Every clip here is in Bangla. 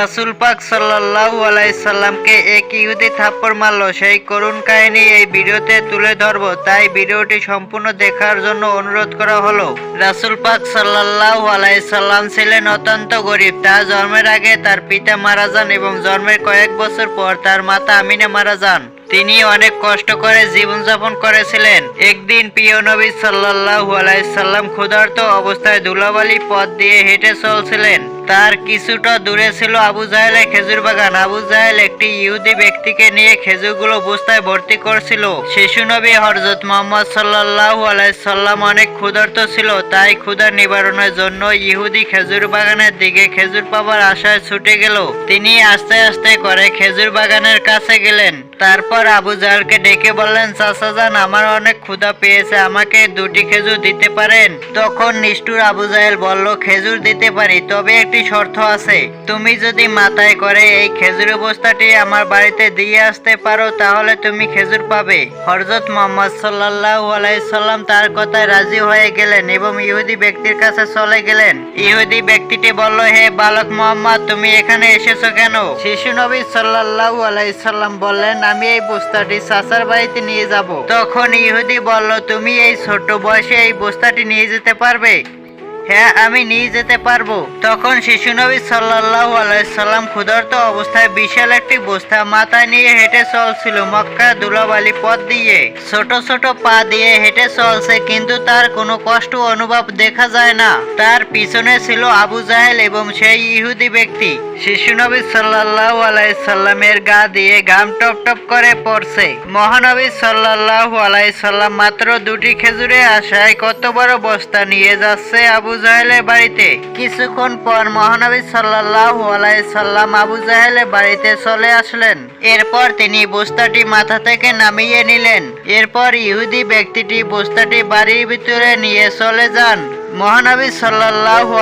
রাসুল পাক সাল্লাল্লাহু আলাইহি এক ইহুদি থাপ্পড় মারলো। সেই করুণ কাহিনী এই ভিডিওতে তুলে ধরবো। তাই ভিডিওটি সম্পূর্ণ দেখার জন্য অনুরোধ করা হলো, রাসুল পাক সাল্লাল্লাহু আলাইহি ছিলেন অত্যন্ত গরিব। তার জন্মের আগে তার পিতা মারা যান এবং জন্মের কয়েক বছর পর তার মাতা আমিনা মারা যান। তিনি অনেক কষ্ট করে জীবনযাপন করেছিলেন। একদিন প্রিয় নবী সাল্লাল্লাহু আলাইহি সাল্লাম ক্ষুধার্ত অবস্থায় ধুলাবালি পথ দিয়ে হেঁটে চলছিলেন। তার কিছুটা দূরে ছিল আবু জাহেলের খেজুর বাগান। আবু জাহেল একটি ইহুদি ব্যক্তিকে নিয়ে খেজুরগুলো বস্তায় ভর্তি করছিল। শিশু নবী হরজত মোহাম্মদ সাল্লাল্লাহু আলাইহি সাল্লাম অনেক ক্ষুধার্ত ছিল, তাই ক্ষুধা নিবারণের জন্য ইহুদি খেজুর বাগানের দিকে খেজুর পাবার আশায় ছুটে গেল। তিনি আস্তে আস্তে করে খেজুর বাগানের কাছে গেলেন। তারপর আবু জাহেলকে ডেকে বললেন চাচাজান আমার অনেক ক্ষুধা পেয়েছে, আমাকে দুটি খেজুর দিতে পারেন? তখন নিষ্ঠুর আবু জাহেল বলল, খেজুর দিতে পারি, তবে একটি শর্ত আছে। তুমি যদি মাথায় করে এই খেজুর বস্তাটি আমার বাড়িতে দিয়ে আসতে পারো, তাহলে তুমি খেজুর পাবে। হরজত মোহাম্মদ সাল্লাল্লাহু আলাইহি সাল্লাম তার কথায় রাজি হয়ে গেলেন এবং ইহুদি ব্যক্তির কাছে চলে গেলেন। ইহুদি ব্যক্তিটি বলল, হে বালক মোহাম্মদ, তুমি এখানে এসেছ কেন? শিশু নবী সাল্লাল্লাহু আলাইহি সাল্লাম বললেন আমি এই বস্তাটি চাচার বাড়িতে নিয়ে যাব। তখন ইহুদি বলল, তুমি এই ছোট বয়সে এই বস্তাটি নিয়ে যেতে পারবে? হ্যাঁ আমি নিয়ে যেতে পারব। তখন শিশু নবী সাল্লাল্লাহু আলাইহি সাল্লাম ক্ষুধার্ত অবস্থায় বিশাল একটি বস্তা মাথায় নিয়ে হেঁটে চলছিল মক্কা দুলাবালি পথ দিয়ে। ছোট ছোট পা দিয়ে হেঁটে চলছে, কিন্তু তার কোনো কষ্ট অনুভব দেখা যায় না। তার পিছনে ছিল আবু জাহেল এবং সেই ইহুদি ব্যক্তি। শিশু নবী সাল্লাল্লাহু আলাইহি সাল্লামের গা দিয়ে ঘাম টপ টপ করে পড়ছে। মহানবী সাল্লাল্লাহু আলাইহি সাল্লাম মাত্র দুটি খেজুরে আশায় কত বড় বস্তা নিয়ে যাচ্ছে আবু জাহেলের বাড়িতে। কিছুক্ষণ পর মহানবী সাল্লাল্লাহু আলাইহি সাল্লাম আবু জাহেলের বাড়িতে চলে আসলেন। এরপর তিনি বস্তাটি মাথা থেকে নামিয়ে নিলেন। এরপর ইহুদি ব্যক্তিটি বস্তাটি বাড়ির ভিতরে নিয়ে চলে যান। মহানবী সাল্লাহু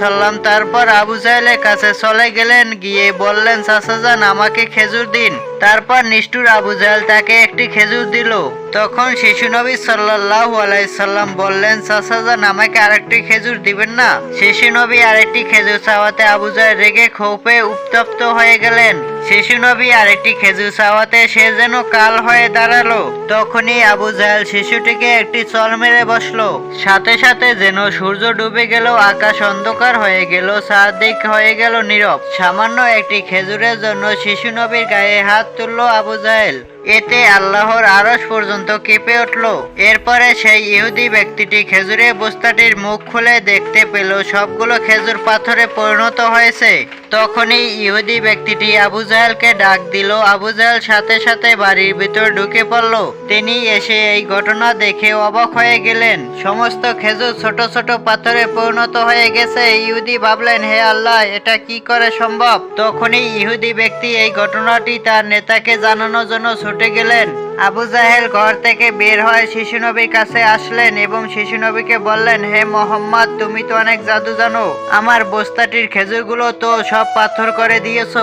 সাল্লাম তারপর আবু জাহেলের কাছে চলে গেলেন, গিয়ে বললেন চাচাজান আমাকে খেজুর দিন। তারপর নিষ্ঠুর আবু জাহেল তাকে একটি খেজুর দিল। তখন শিশু নবী সাল্লাল্লাহু আলাইহি সাল্লাম বললেন চাচাজান আমাকে আরেকটি খেজুর দিবেন না? শিশু নবী আরেকটি খেজুর চাওয়াতে আবু জাহেল রেগে ক্ষোভে উত্তপ্ত হয়ে গেলেন। শিশু নবী আরেকটি খেজুর চাওয়াতে সে যেন কাল হয়ে দাঁড়াল। তখনই আবু জাহেল শিশুটিকে একটি চল মেরে বসল। সাথে সাথে যেন সূর্য ডুবে গেল, আকাশ অন্ধকার হয়ে গেল, চারদিক হয়ে গেল নীরব। সামান্য একটি খেজুরের জন্য শিশু নবীর গায়ে হাত তুললো আবু জাহেল। এতে আল্লাহর আরস পর্যন্ত কেঁপে উঠল। এরপরে সেই ইহুদি ব্যক্তিটি খেজুরের বস্তাটির মুখ খুলে দেখতে পেল সবগুলো খেজুর পাথরে পরিণত হয়েছে। তখনই ইহুদি ব্যক্তিটি আবু জাহেলকে ডাক দিল। আবু জাহেল সাথে সাথে বাড়ির ভিতর ঢুকে পড়ল। তিনি এসে এই ঘটনা দেখে অবাক হয়ে গেলেন। সমস্ত খেজুর ছোট ছোট পাথরে পরিণত হয়ে গেছে। ইহুদি ভাবলেন, হে আল্লাহ, এটা কি করে সম্ভব? তখনই ইহুদি ব্যক্তি এই ঘটনাটি তার নেতাকে জানানোর জন্য ছুটে গেলেন। আবু জাহেল ঘর থেকে বের হয়ে শিশু নবীর কাছে আসলেন এবং শিশু নবীকে বললেন, হে মোহাম্মদ, তুমি তো অনেক জাদু জানো। আমার বস্তাটির খেজুরগুলো তো সব পাথর করে দিয়েছ।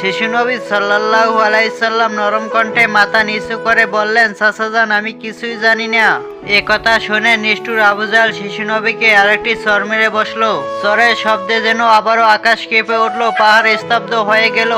শিশু নবী সাল্লাল্লাহু আলাইসাল্লাম নরম কণ্ঠে মাথা নিচু করে বললেন সাসাজান আমি কিছুই জানি না। এ কথা শুনে নিষ্ঠুর আবুজাল শিশুনবীকে শিশু নবীকে আরেকটি চর মেরে বসল। চরের শব্দে যেন আবারও আকাশ কেঁপে উঠল, পাহাড় স্তব্ধ হয়ে গেল।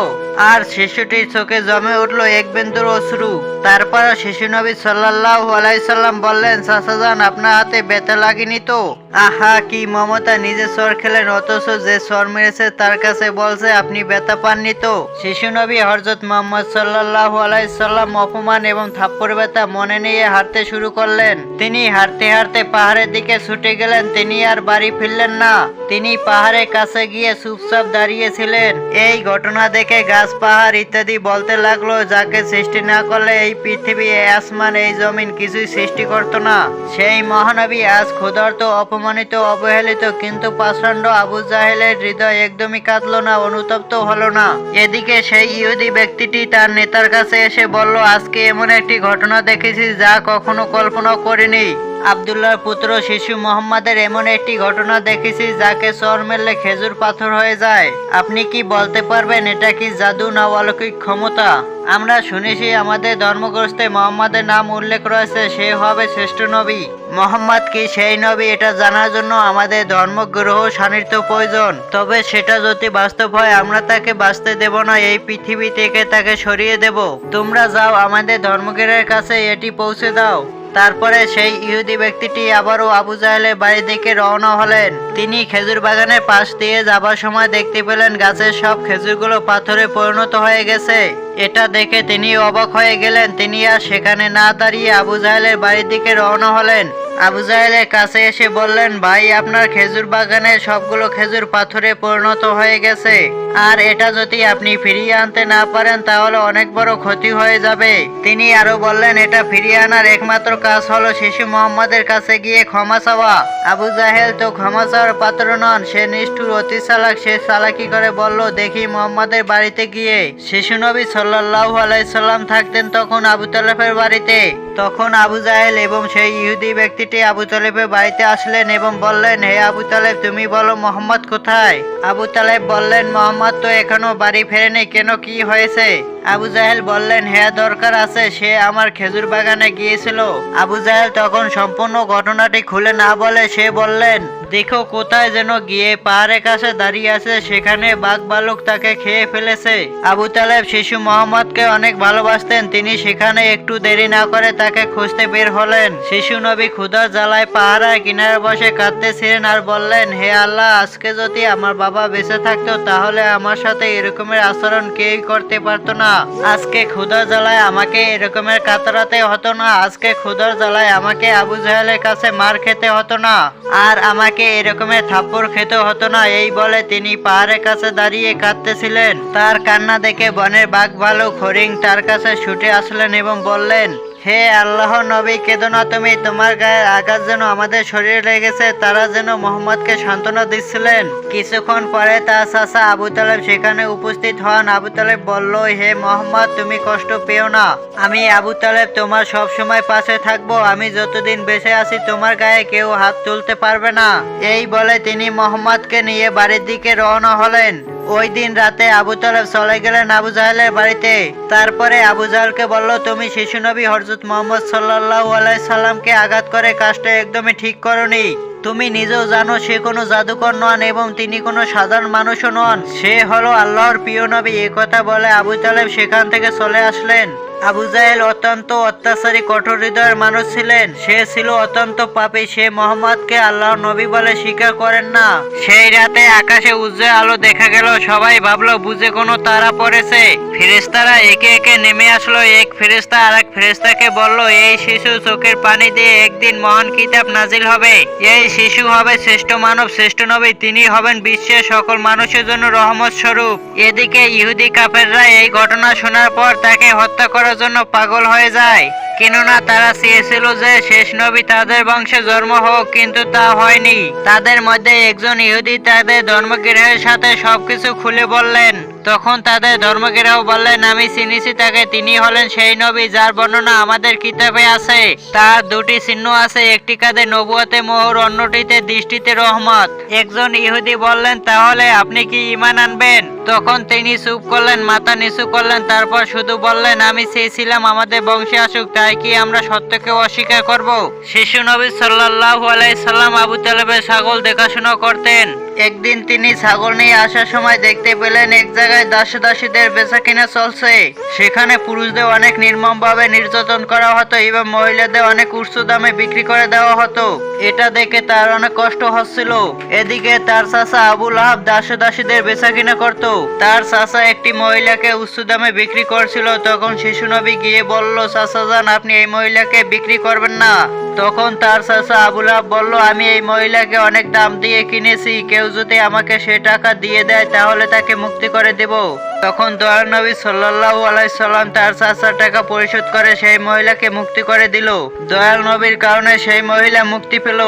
আর শিশুটির চোখে জমে উঠল এক বিন্দুর অশ্রু। তারপর শিশু নবী সাল্লাল্লাহু আলাইসাল্লাম বললেন সাসাজান আপনার হাতে ব্যথা লাগেনি তো? আহা, কি মমতা নিজে সর খেলেন, অথচ যে সর মেরেছে তার কাছে বলছে, আপনি ব্যথা পাননি তো? শিশু নবী হরজত মোহাম্মদ সাল্লাল্লাহু আলাইসাল্লাম অপমান এবং থাপ্পড় ব্যথা মনে নিয়ে হারতে শুরু করলেন। তিনি হারতে হারতে পাহাড়ের দিকে ছুটে গেলেন, তিনি আর বাড়ি ফিরলেন না। তিনি পাহাড়ের কাছে গিয়ে চুপচাপ দাঁড়িয়েছিলেন। এই ঘটনা দেখে গাছ, পাহাড় ইত্যাদি বলতে লাগল, যাকে সৃষ্টি না করলে এই পৃথিবী আসমান, এই জমিন কিছুই সৃষ্টি করতো না। সেই মহানবী আজ ক্ষুধার্ত, অপমানিত, অবহেলিত, কিন্তু পাষণ্ড আবু জাহেলের হৃদয় একদমই কাঁদলো না, অনুতপ্ত হলো না। এদিকে সেই ইহুদি ব্যক্তিটি তার নেতার কাছে এসে বলল, আজকে এমন একটি ঘটনা দেখেছি যা কখনো কল্পনা করিনি। আবদুল্লাহর পুত্র শিশু মোহাম্মদের এমন একটি ঘটনা দেখেছি যাকে চর মেললে খেজুর পাথর হয়ে যায়। আপনি কি বলতে পারবেন এটা কি জাদু না অলৌকিক ক্ষমতা? আমরা শুনেছি আমাদের ধর্মগ্রস্তে মোহাম্মদের নাম উল্লেখ রয়েছে, সে হবে শ্রেষ্ঠ নবী। মোহাম্মদ কি সেই নবী এটা জানার জন্য আমাদের ধর্মগ্রহ সান্নিধ্য প্রয়োজন। তবে সেটা যদি বাস্তব হয়, আমরা তাকে বাঁচতে দেব না, এই পৃথিবী থেকে তাকে সরিয়ে দেব। তোমরা যাও আমাদের ধর্মগ্রহের কাছে এটি পৌঁছে দাও। তারপরে সেই ইহুদি ব্যক্তিটি আবারও আবু জাহেলের বাড়ি থেকে রওনা হলেন। তিনি খেজুর বাগানের পাশ দিয়ে যাবার সময় দেখতে পেলেন গাছের সব খেজুরগুলো পাথরে পরিণত হয়ে গেছে। এটা দেখে তিনি অবাক হয়ে গেলেন। তিনি আর সেখানে না দাঁড়িয়ে আবু জাহেলের বাড়ির দিকে রওনা হলেন। আবু জাহেলের কাছে এসে বললেন, ভাই, আপনার খেজুর বাগানে সবগুলো খেজুর পাথরে পরিণত হয়ে গেছে। আর এটা যদি আপনি ফিরিয়ে আনতে না পারেন, তাহলে অনেক বড় ক্ষতি হয়ে যাবে। তিনি আরও বললেন, এটা ফিরিয়ে আনার একমাত্র কাজ হলো শিশু মোহাম্মদের কাছে গিয়ে ক্ষমা চাওয়া। আবু জাহেল তো ক্ষমা চাওয়ার পাত্র নন, সে নিষ্ঠুর, অতি চালাক, সে চালাকি করে বলল, দেখি মোহাম্মদের বাড়িতে গিয়ে। শিশু নবী সাল্লাহ আলাইসাল্লাম থাকতেন তখন আবু তালেফের বাড়িতে। তখন আবু জাহেল এবং সেই ইহুদি ব্যক্তিটি আবু তালেবের বাড়িতে আসলেন এবং বললেন, হে আবু তালেব, তুমি বলো মোহাম্মদ কোথায়? আবু তালেব বললেন, মোহাম্মদ তো এখনও বাড়ি ফেরেনি, কেন কি হয়েছে? আবু জাহেল বললেন হ্যাঁ দরকার আছে, সে আমার খেজুর বাগানে গিয়েছিল। আবু জাহেল তখন সম্পূর্ণ ঘটনাটি খুলে না বলে সে বললেন দেখো কোথায় যেন গিয়ে পাহাড়ের কাছে দাঁড়িয়ে আছে, সেখানে বাঘ ভালুক তাকে খেয়ে ফেলেছে। আবু তালেব শিশু মোহাম্মদকে অনেক ভালোবাসতেন, তিনি সেখানে একটু দেরি না করে তাকে খুঁজতে বের হলেন। শিশু নবী ক্ষুধার জ্বালায় পাহারায় কিনারে বসে কাঁদতেছিলেন আর বললেন, হে আল্লাহ, আজকে যদি আমার বাবা বেঁচে থাকতো, তাহলে আমার সাথে এরকমের আচরণ কেউই করতে পারতো না। আজকে ক্ষুধার জ্বালায় আমাকে এরকমের কাতরাতে হতো না, আজকে ক্ষুধার জ্বালায় আমাকে আবু জাহেলের কাছে মার খেতে হতো না। আর আমাকে এরকমের থাপ্পড় খেতে হতো না। এই বলে তিনি পাহাড়ের কাছে দাঁড়িয়ে কাঁদতেছিলেন। তার কান্না দেখে বনের বাঘ ভালো খরিং তার কাছে ছুটে আসলেন এবং বললেন হে আল্লাহ নবী, কেদো না তুমি। তোমার গায়ের আঘাত যেন আমাদের শরীরে লেগেছে, তারা যেন মোহাম্মদকে সান্ত্বনা দিচ্ছিলেন। কিছুক্ষণ পরে তার চাচা আবু তালেব সেখানে উপস্থিত হন। আবু তালেব বলল, হে মোহাম্মদ, তুমি কষ্ট পেও না। আমি আবু তালেব তোমার সব সময় পাশে থাকব। আমি যতদিন বেঁচে আছি, তোমার গায়ে কেউ হাত তুলতে পারবে না। এই বলে তিনি মোহাম্মদকে নিয়ে বাড়ির দিকে রওনা হলেন। ওই দিন রাতে আবু তালেব চলে গেলেন আবু জাহেলের বাড়িতে। তারপরে আবু জাহেলকে বলল, তুমি শিশু নবী হরজত মোহাম্মদ সাল্লাহ আলাই সাল্লামকে আঘাত করে কাজটা একদমই ঠিক করনি। তুমি নিজেও জানো সে কোনো জাদুকর নন এবং তিনি কোনো সাধারণ মানুষও নন। সে হলো আল্লাহর প্রিয় নবী। এ কথা বলে আবু তালেব সেখান থেকে চলে আসলেন। আবু জাহেল অত্যন্ত অত্যাচারী, কঠোর হৃদয়ের মানুষ ছিলেন। সে ছিল অত্যন্ত পাপী। সে মোহাম্মদকে আল্লাহ নবী বলে স্বীকার করেন না। সেই রাতে আকাশে উজ্জ্বল আলো দেখা গেল। সবাই ভাবলো, বুঝে কোনো তারা পড়েছে। ফেরেস্তারা একে একে নেমে আসলো। এক ফেরেস্তা আর এক ফেরেস্তাকে বলল, এই শিশু চোখের পানি দিয়ে একদিন মহান কিতাব নাজিল হবে। এই শিশু হবে শ্রেষ্ঠ মানব, শ্রেষ্ঠ নবী। তিনি হবেন বিশ্বের সকল মানুষের জন্য রহমত স্বরূপ। এদিকে ইহুদি কাফেররা এই ঘটনা শোনার পর তাকে হত্যা করার জন্য পাগল হয়ে যায়। কেননা তারা চেয়েছিল যে শেষ নবী তাদের বংশে জন্ম হোক, কিন্তু তা হয়নি। তাদের মধ্যে একজন ইহুদি তাদের ধর্মগৃহের সাথে সবকিছু খুলে বললেন। তখন তাদের ধর্মগৃহ বললেন, আমি চিনিছি তাকে, তিনি হলেন সেই নবী যার বর্ণনা আমাদের কিতাবে আছে। তার দুটি চিহ্ন আছে, একটি কাঁধে নবুয়াতে মোহর, অন্যটিতে দৃষ্টিতে রহমত। একজন ইহুদি বললেন, তাহলে আপনি কি ইমান আনবেন? তখন তিনি চুপ করলেন, মাথা নিচু করলেন, তারপর শুধু বললেন, আমি চেয়েছিলাম আমাদের বংশে আসুক, তাই কি আমরা সত্যকে অস্বীকার করব? শিশু নবী সাল্লাল্লাহু আলাই সাল্লাম আবু তালেবের ছাগল দেখাশোনা করতেন। একদিন তিনি ছাগল নিয়ে আসার সময় দেখতে পেলেন এক জায়গায় দাসী দাসীদের বেচা কিনা চলছে। সেখানে পুরুষদের অনেক নির্মমভাবে নির্যাতন করা হতো এবং মহিলাদের অনেক উচ্চ দামে বিক্রি করে দেওয়া হতো। এটা দেখে তার অনেক কষ্ট হচ্ছিল। এদিকে তার চাচা আবুল আহাব দাস দাসীদের বেচা কিনা করত। তার চাচা একটি মহিলাকে উচ্চ দামে বিক্রি করছিল। তখন শিশু নবী গিয়ে বলল, চাচা যান আপনি এই মহিলাকে বিক্রি করবেন না। তখন তার চাচা আবুল আহাব বলল, আমি এই মহিলাকে অনেক দাম দিয়ে কিনেছি, কেউ যদি আমাকে সে টাকা দিয়ে দেয়, তাহলে তাকে মুক্তি করে দেব। তখন দয়াল নবী সাল্লাহ আলাইসাল্লাম তার চাচার টাকা পরিশোধ করে সেই মহিলাকে মুক্তি করে দিল। দয়াল নবীর কারণে সেই মহিলা মুক্তি পেল।